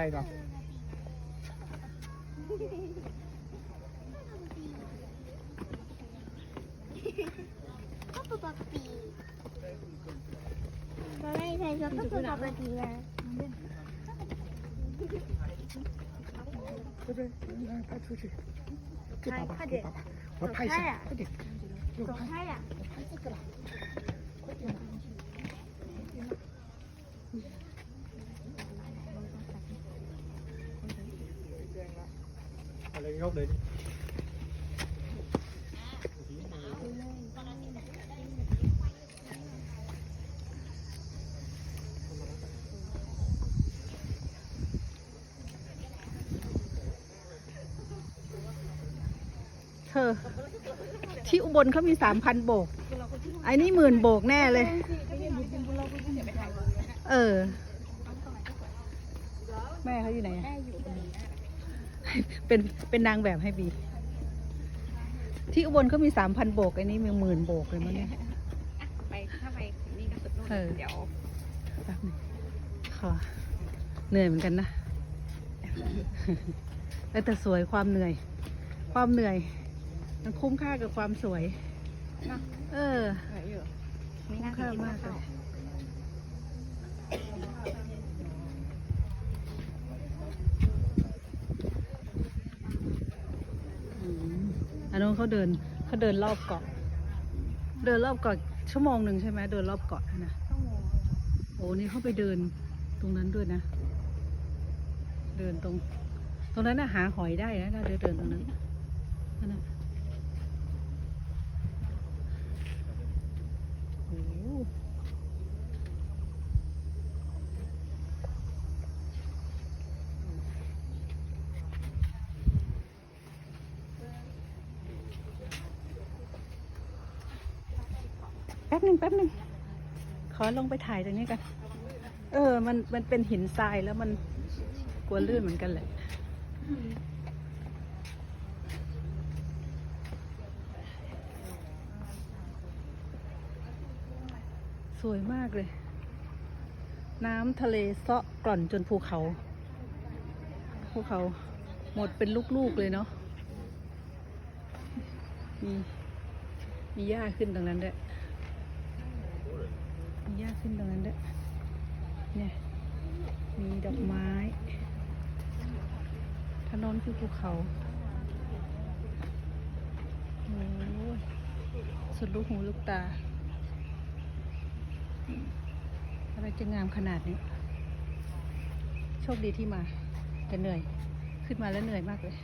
对的。芭比芭比，我非常喜欢芭比芭比呀。这边，来拍出去。快点，快点，我拍。走开呀！走开呀！ อะไรยกเลยดิเธอที่อุบลเขามีสามพันโบก ไอ้นี่หมื่นโบกแน่เลย เออ แม่เขาอยู่ไหนอะ เป็นเป็นนางแบบให้บี ที่อุบลเขามีสามพันโบกไอ้นี่มีหมื่นโบกเลยมั้งเนี่ยไปถ้าไปนี่ก็สุดนู่นเออเดี๋ยวแป๊บหนึงขอเหนื่อยเหมือนกันนะแต่สวยความเหนื่อย ความเหนื่อย มันคุ้มค่ากับความสวย เออไหนอยู่คุ้มค่ามากเลย อืม อันนู้นเขาเดินเขาเดินรอบเกาะ เดินรอบเกาะชั่วโมงหนึ่งใช่ไหมเดินรอบเกาะนะโอ้นี่เขาไปเดินตรงนั้นด้วยนะ เดินตรง ตรงนั้นน่ะหาหอยได้นะถ้าเดินเดินตรงนั้นนั่นน่ะโอ้โห แป๊บหนึ่งแป๊บหนึ่งขอลงไปถ่ายตรงนี้กัน เออ มันมันเป็นหินทรายแล้วมันกลัวลื่นเหมือนกันแหละสวยมากเลย น้ำทะเลเซาะกร่อนจนภูเขา ภูเขาหมดเป็นลูกๆเลยเนาะ มี มีหญ้าขึ้นตรงนั้นด้วยมี หญ้าขึ้นตรงนั้นด้วยเนี่ย มีดอกไม้ ถนนคือภูเขาโอ้ยสุดลูกหูลูกตา อะไรจะงามขนาดนี้ โชคดีที่มา แต่เหนื่อย ขึ้นมาแล้วเหนื่อยมากเลย